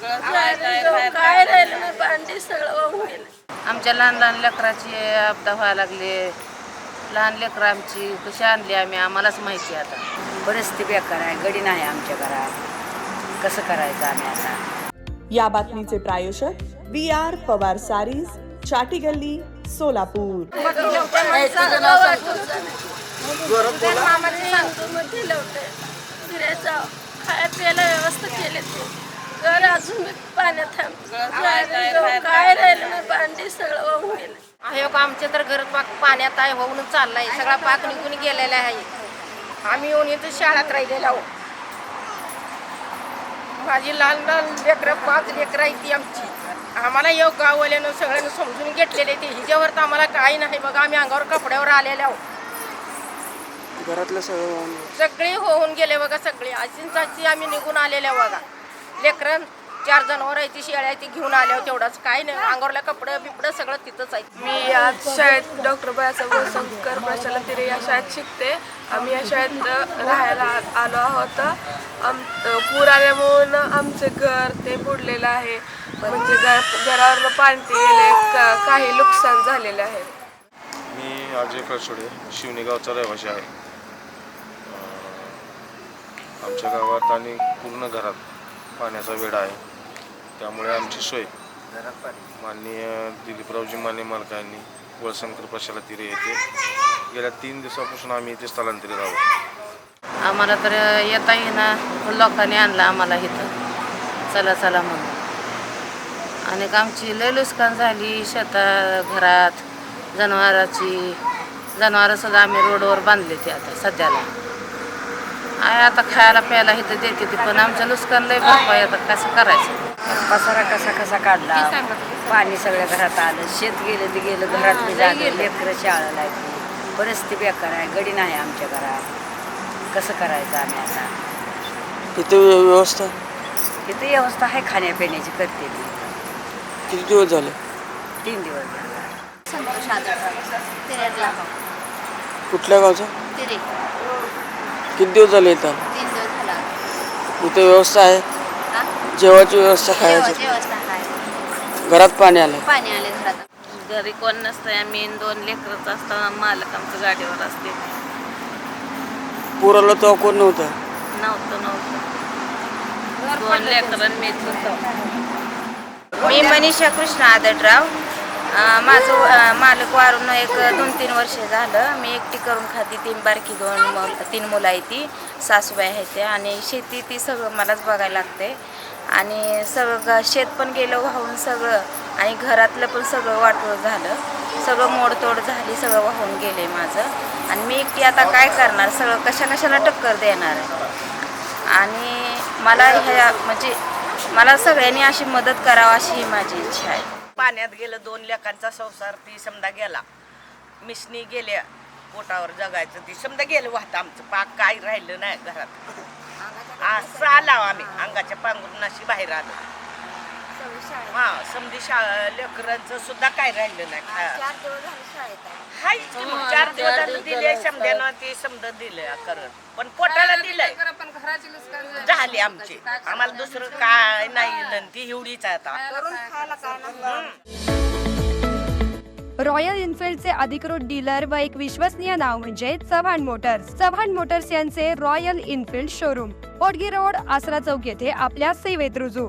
काय राहिलं नाही भांडी सगळं वाहून गेलं आमच्या लहान लहान लेकराची आपदा व्हायला लागली. लहान लेकरं आमची कशी आणली आम्ही आम्हालाच माहिती आता. परिस्थिती बेकार आहे गडी नाही आमच्या घरात. कसं करायचं आम्ही आता? या बातमीचे प्रायोजक व्ही आर पवार सारीज चाटी गल्ली सोलापूर. फिरायचं. खाया प्यायला व्यवस्था केली ते. घर अजून पाण्यात काय राहिलं भांडी सगळं वाहून गेलं. आहे का आमच्या तर घर पाक पाण्यात आहे होऊन चाललाय. सगळा पाक निघून गेलेला आहे. आम्ही येऊन इथं शाळात राहिलेला आहो माझी लहान लहान लेकरं पाच लेकरं आहे ती आमची. आम्हाला योग गाववाल्यानं सगळ्यांनी समजून घेतलेले ते. हिच्यावर तर आम्हाला काही नाही बघा आम्ही अंगावर कपड्यावर आलेले आहो घरातलं सगळं. सगळे होऊन गेले बघा सगळे. अशींचाची आम्ही निघून आलेल्या बघा. लेकरं चार जनावर आहे ती शेळ्या ती घेऊन आल्यावर तेवढंच काही नाही अंगावरल्या कपडं बिपडं सगळं तिथंच आहे मी आज शाळेत डॉक्टर बाळासाहेब शंकर प्रशाला तिरे या शाळेत शिकते. आम्ही या शाळेत राहायला आलो आहोत. आम पूर आल्यामुळं आमचं घर ते बुडलेलं आहे. म्हणजे घर घरावर पाणी गेले का- काही नुकसान झालेले आहे. मी अजय कळसोडे शिवणी गावचा रहिवासी आहे. आमच्या गावात आणि पूर्ण घरात पाण्याचा वेळा आहे. त्यामुळे आमची सोय माननीय दिलीपरावजी माने मालकांनी वळसंकर प्रशाला तिरे येथे गेल्या तीन दिवसापासून आम्ही इथे स्थलांतरित आहोत. आम्हाला तर येता येईना लोकांनी आणलं आम्हाला इथं. चला चला म्हणून. आणि आमची लय नुकसान झाली शेता घरात जनावराची. जनावरंसुद्धा आम्ही रोडवर बांधले ते आता सध्याला. आता खायला प्यायला इथं देते ते पण आमचं नुकसान लय भरपाई आता कसं करायचं? पसारा कसा कसा काढला? पाणी सगळ्या घरात आलं शेत गेलं ते गेलं घरात झालं लेकरं शाळा लागली परिस्थिती बेकार आहे गडी नाही आमच्या घरात. कसं करायचं आम्ही आता? व्य- व्यवस्था? इथं व्यवस्था आहे खाण्यापिण्याची करते मी किती दिवस झाले? तीन दिवस झाला. संतोष तिरेतला कुठल्या गावचा? तिरे. किती दिवस झाले इथं? तीन दिवस झाला. इथे व्यवस्था आहे? हा? जेवायची व्यवस्था खायची? जेवायची व्यवस्था आहे. घरात पाणी आलंय? पाणी आले घरात. घरी कोण नसतं आम्ही दोन लेकरच असताना मालक आमचं गाडीवर असते. पूर आलं तेव्हा कोण नव्हतं? नव्हतं नव्हतं. दोन लेकरं मीच होतो मी मनीषा कृष्ण आदडराव अं, माझं मालक वारून एक दोन तीन वर्ष झालं. मी एकटी करून खाती तीन बारकी दोन मुल तीन मुलं आहे ती सासूबाई आहे ते आणि शेती ती सगळं मलाच बघायला लागते. आणि सगळं शेत पण गेलं वाहून सगळं आणि घरातलं पण सगळं वाटोळ झालं. सगळं मोडतोड झाली सगळं वाहून गेले माझं. आणि मी एकटी आता काय करणार? सगळं कशा कशाला टक्कर देणार आहे? आणि मला ह्या म्हणजे मला सगळ्यांनी अशी मदत करावं अशी ही माझी इच्छा आहे. पाण्यात गेलं दोन लेकांचा संसार ती समजा गेला. मिसनी गेल्या पोटावर जगायचं ती समजा गेलं वाहतं आमचं. पाक काही राहिलं नाही घरात. असं आला आम्ही. अंगाच्या पांघरुणाशी बाहेर आलो हा समधी शाळा लेकरांचं सुद्धा काय राहिलं नाही. खा- हाय की मग चार दिवस दिले समध्यानं ते दिलं करत पण पोटाला दिलंय. झाली आमची. आम्हाला दुसरं काय नाही ती एवढीच आता. रॉयल इन्फिल्डचे अधिकृत डीलर व एक विश्वसनीय नाव म्हणजे चव्हाण मोटर्स. चव्हाण मोटर्स यांचे royal enfield showroom Odgi road Asara Chowk येथे आपल्या सेवेत रुजू.